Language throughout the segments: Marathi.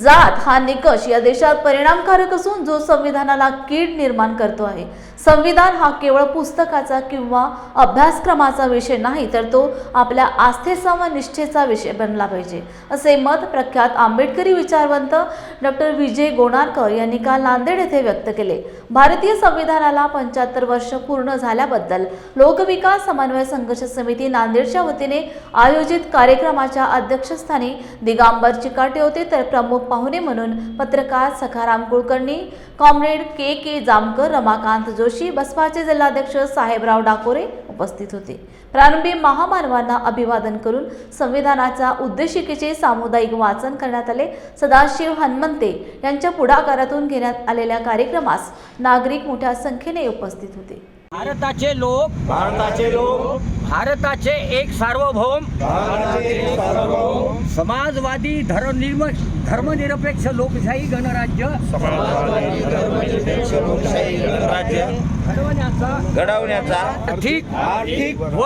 जात हा निकष या देशात परिणामकारक असून जो संविधानाला कीड निर्माण करतो आहे. संविधान हा केवळ पुस्तकाचा किंवा अभ्यासक्रमाचा विषय नाही तर तो आपल्या आस्थेचा व निष्ठेचा विषय बनला पाहिजे असे मत प्रख्यात आंबेडकरी विचारवंत डॉक्टर विजय गोणारकर यांनी काल नांदेड येथे व्यक्त केले. भारतीय संविधानाला पंच्याहत्तर वर्ष पूर्ण झाल्याबद्दल लोकविकास समन्वय संघर्ष समिती नांदेडच्या वतीने आयोजित कार्यक्रमाच्या अध्यक्षस्थानी दिगांबर चिकाटे होते तर प्रमुख पाहुणे म्हणून पत्रकार Sakharam Kulkarni comrade K K Jamkar Ramakant Joshi बसपाचे जिल्हाध्यक्ष साहेबराव डाकोरे उपस्थित होते. प्रारंभी महामानवांना अभिवादन करून संविधानाच्या उद्देशिकेचे सामुदायिक वाचन करण्यात आले. सदाशिव हनुमंते यांच्या पुढाकारातून घेण्यात आलेल्या कार्यक्रमास नागरिक मोठ्या संख्येने उपस्थित होते. भारताचे लोक भारताचे लोक भारताचे एक सार्वभौम भारताचे एक सार्वभौम समाजवादी धर्मनिर्म धर्मनिरपेक्ष लोकशाही गणराज्य. समाजवादी धर्मनिरपेक्ष लोकशाही गणराज्य. घडवण्याचा आर्थिक आर्थिक व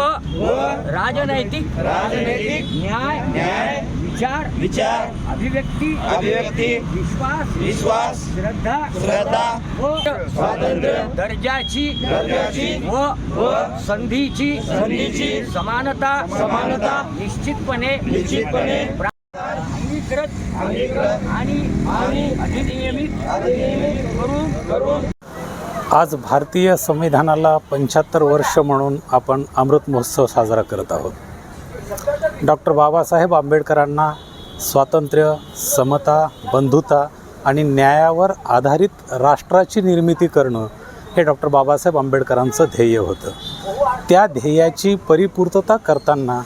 राजनैतिक राजनैतिक न्याय न्याय विचार विचार अभिव्यक्ती अभिव्यक्ती विश्वास विश्वास श्रद्धा श्रद्धा व स्वातंत्र्य दर्जाची दर्जाची व व संधीची संधीची समानता समानता निश्चितपणे निश्चितपणे अंगीकृत अंगीकृत आणि आणि अधिनियमित अधिनियमित करून करून. आज भारतीय संविधानाला पंच्याहत्तर वर्ष म्हणून आपण अमृत महोत्सव साजरा करत आहोत. डॉक्टर बाबासाहेब आंबेडकरांना स्वातंत्र्य समता बंधुता आणि न्यायावर आधारित राष्ट्राची निर्मिती करणं हे डॉक्टर बाबासाहेब आंबेडकरांचं ध्येय होतं. त्या ध्येयाची परिपूर्तता करताना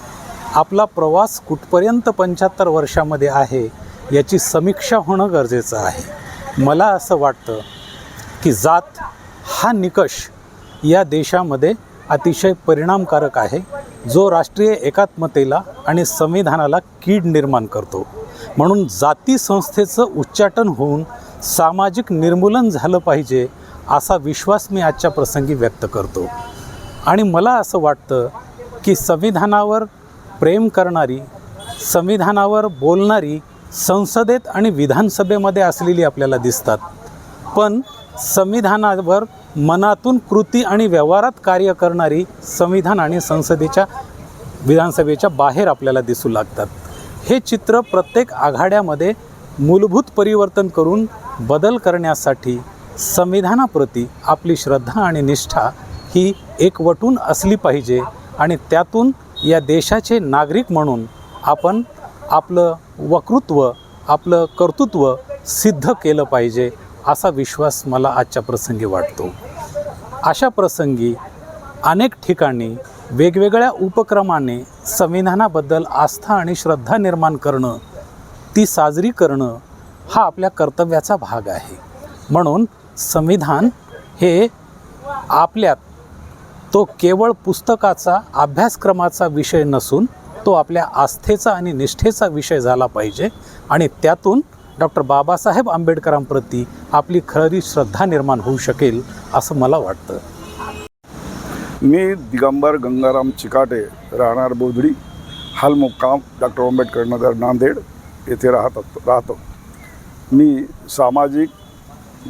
आपला प्रवास कुठपर्यंत पंच्याहत्तर वर्षामध्ये आहे याची समीक्षा होणं गरजेचं आहे. मला असं वाटतं की जात हा निकष या देशामध्ये अतिशय परिणामकारक आहे. जो राष्ट्रीय एकात्मतेला आणि संविधानाला कीड निर्माण करतो. म्हणून जाती संस्थेचं उच्चाटन होऊन सामाजिक निर्मूलन झालं पाहिजे असा विश्वास मी आजच्या प्रसंगी व्यक्त करतो. आणि मला असं वाटतं की संविधानावर प्रेम करणारी संविधानावर बोलणारी संसदेत आणि विधानसभेमध्ये असलेली आपल्याला दिसतात. पण संविधानावर मनातून कृती आणि व्यवहारात कार्य करणारी संविधान आणि संसदेच्या विधानसभेच्या बाहेर आपल्याला दिसू लागतात. हे चित्र प्रत्येक आघाड्यामध्ये मूलभूत परिवर्तन करून बदल करण्यासाठी संविधानाप्रती आपली श्रद्धा आणि निष्ठा ही एकवटून असली पाहिजे आणि त्यातून या देशाचे नागरिक म्हणून आपण आपलं वक्तृत्व आपलं कर्तृत्व सिद्ध केलं पाहिजे. असा विश्वास मला आजच्या प्रसंगी वाटतो. अशा प्रसंगी अनेक ठिकाणी वेगवेगळ्या उपक्रमाने संविधानाबद्दल आस्था आणि श्रद्धा निर्माण करणं ती साजरी करणं हा आपल्या कर्तव्याचा भाग आहे. म्हणून संविधान हे आपल्यात तो केवळ पुस्तकाचा अभ्यासक्रमाचा विषय नसून तो आपल्या आस्थेचा आणि निष्ठेचा विषय झाला पाहिजे आणि त्यातून डॉक्टर बाबासाहेब आंबेडकरांप्रती आपली खरी श्रद्धा निर्माण होऊ शकेल असं मला वाटतं. मी दिगंबर गंगाराम चिकाटे राहणार बोधडी हाल मुक्काम डॉक्टर आंबेडकर नगर नांदेड येथे राहत असतो राहतो. मी सामाजिक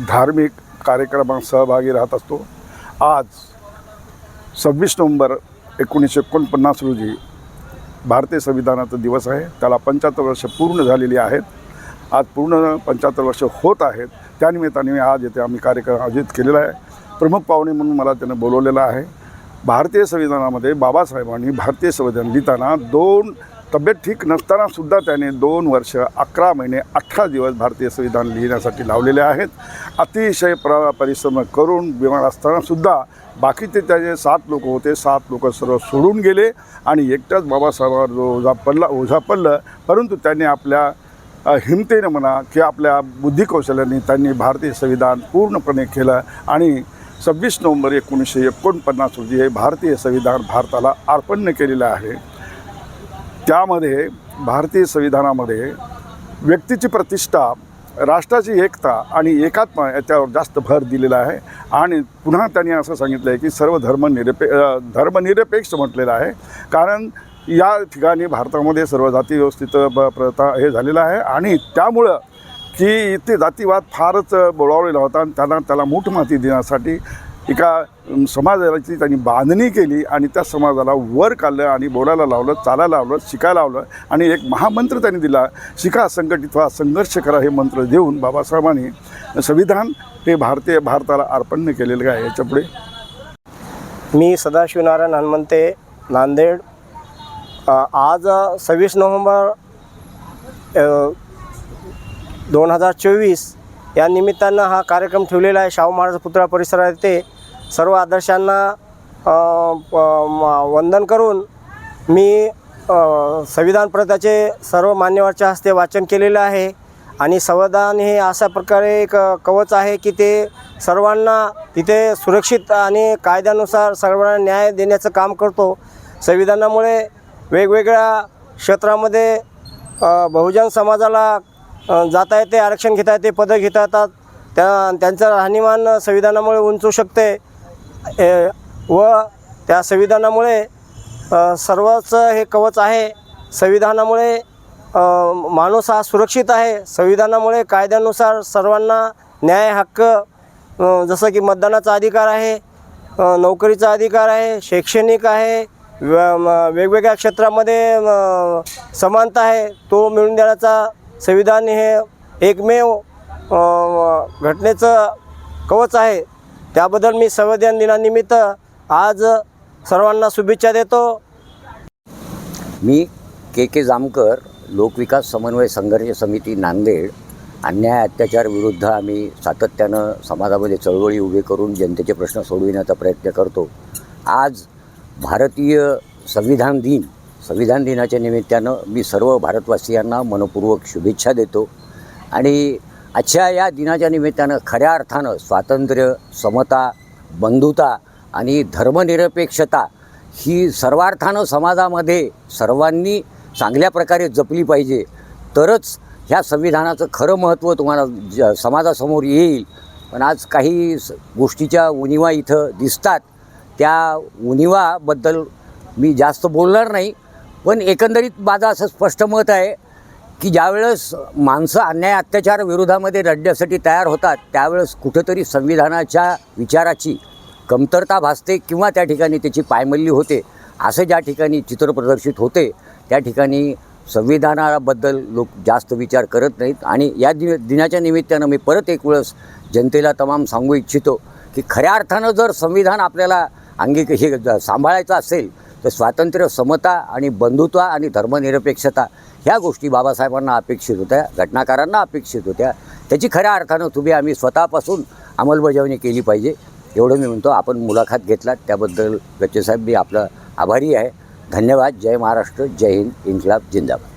धार्मिक कार्यक्रमात सहभागी राहत असतो. आज सव्वीस नोव्हेंबर एकोणीसशे एकोणपन्नास रोजी भारतीय संविधानाचा दिवस आहे. त्याला पंच्याहत्तर वर्ष पूर्ण झालेली आहेत. आज पूर्ण पंच्याहत्तर वर्ष होत आहेत. त्यानिमित्ताने आज येथे आम्ही कार्यक्रम आयोजित केलेला आहे. प्रमुख पाहुणे म्हणून मला त्यानं बोलवलेलं आहे. भारतीय संविधानामध्ये बाबासाहेबांनी भारतीय संविधान लिहिताना दोन तब्येत ठीक नसतानासुद्धा त्याने दोन वर्ष अकरा महिने अठरा दिवस भारतीय संविधान लिहिण्यासाठी लावलेले आहेत. अतिशय प्र परिश्रम करून बिमार असतानासुद्धा बाकीचे त्याचे सात लोक होते. सात लोक सर्व सोडून गेले आणि एकट्याच बाबासाहेबांवर जो ओझा पडला ओझा पडलं. परंतु त्यांनी आपल्या हिमतेनं म्हणा की आपल्या बुद्धिकौशल्याने त्यांनी भारतीय संविधान पूर्णपणे केलं आणि सव्वीस नोव्हेंबर एकोणीसशे एकोणपन्नास रोजी हे भारतीय संविधान भारताला अर्पण केलेलं आहे. त्यामध्ये भारतीय संविधानामध्ये व्यक्तीची प्रतिष्ठा राष्ट्राची एकता आणि एकात्मा याच्यावर जास्त भर दिलेला आहे आणि पुन्हा त्यांनी असं सांगितलं आहे की सर्व धर्मनिरपे धर्मनिरपेक्ष म्हटलेलं आहे. कारण या ठिकाणी भारतामध्ये सर्व जाती व्यवस्थित ब प्रथा हे झालेलं आहे. आणि त्यामुळं की इथे जातीवाद फारच बोळावलेला होता आणि त्यांना त्याला मूठ माती देण्यासाठी एका समाजाची त्यांनी बांधणी केली आणि त्या समाजाला वर काढलं आणि बोलायला लावलं चालायला लावलं शिकायला लावलं. आणि एक महामंत्र त्यांनी दिला शिका संघटित व्हा संघर्ष करा हे मंत्र देऊन बाबासाहेबांनी संविधान हे भारतीय भारताला अर्पण केलेलं आहे. याच्यापुढे? मी सदाशिवनारायण हनुमंते नांदेड आज सव्वीस नोव्हेंबर दोन हजार चोवीस या निमित्तानं हा कार्यक्रम ठेवलेला आहे. शाहू महाराज पुतळा परिसरात येथे सर्व आदर्शांना वंदन करून मी संविधान प्रथाचे सर्व मान्यवरच्या हस्ते वाचन केलेलं आहे. आणि संविधान हे अशा प्रकारे एक कवच आहे की ते सर्वांना तिथे सुरक्षित आणि कायद्यानुसार सर्वांना न्याय देण्याचं काम करतो. संविधानामुळे वेगवेगळ्या क्षेत्रामध्ये बहुजन समाजाला जाता येते आरक्षण घेता येते पदं घेता येतात. त्या त्यांचं राहणीमान संविधानामुळे उंचू शकते. व त्या संविधानामुळे सर्वच हे कवच आहे. संविधानामुळे माणूस हा सुरक्षित आहे. संविधानामुळे कायद्यानुसार सर्वांना न्याय हक्क जसं की मतदानाचा अधिकार आहे नोकरीचा अधिकार आहे शैक्षणिक आहे वेगवेगळ्या क्षेत्रामध्ये समानता आहे. तो मिळून देण्याचा संविधान हे एकमेव घटनेचं कवच आहे. त्याबद्दल मी संविधान दिनानिमित्त आज सर्वांना शुभेच्छा देतो. मी के के जामकर लोकविकास समन्वय संघर्ष समिती नांदेड अन्याय अत्याचार विरुद्ध आम्ही सातत्यानं समाजामध्ये चळवळी उभे करून जनतेचे प्रश्न सोडविण्याचा प्रयत्न करतो. आज भारतीय संविधान दिन संविधान दिनाच्या निमित्तानं मी सर्व भारतवासियांना मनपूर्वक शुभेच्छा देतो. आणि आजच्या या दिनाच्या निमित्तानं खऱ्या अर्थानं स्वातंत्र्य समता बंधुता आणि धर्मनिरपेक्षता ही सर्वार्थानं समाजामध्ये सर्वांनी चांगल्या प्रकारे जपली पाहिजे. तरच ह्या संविधानाचं खरं महत्त्व तुम्हाला ज समाजासमोर येईल. पण आज काही स गोष्टीच्या उणिवा इथं दिसतात. त्या उणिवाबद्दल मी जास्त बोलणार नाही पण एकंदरीत माझं असं स्पष्ट मत आहे की ज्यावेळेस माणसं अन्याय अत्याचार विरोधामध्ये लढण्यासाठी तयार होतात त्यावेळेस कुठंतरी संविधानाच्या विचाराची कमतरता भासते किंवा त्या ठिकाणी त्याची पायमल्ली होते असं ज्या ठिकाणी चित्र प्रदर्शित होते त्या ठिकाणी संविधानाबद्दल लोक जास्त विचार करत नाहीत. आणि या दि दिनाच्या निमित्तानं मी परत एक वेळेस जनतेला तमाम सांगू इच्छितो की खऱ्या अर्थानं जर संविधान आपल्याला अंगी हे सांभाळायचं असेल तर स्वातंत्र्य समता आणि बंधुत्व आणि धर्मनिरपेक्षता ह्या गोष्टी बाबासाहेबांना अपेक्षित होत्या घटनाकारांना अपेक्षित होत्या. त्याची खऱ्या अर्थानं तुम्ही आम्ही स्वतःपासून अंमलबजावणी केली पाहिजे. एवढं मी म्हणतो आपण मुलाखत घेतलात त्याबद्दल गच्चेसाहेब मी आपलं आभारी आहे. धन्यवाद. जय महाराष्ट्र. जय हिंद. इन्कलाब. जिंदाबाद.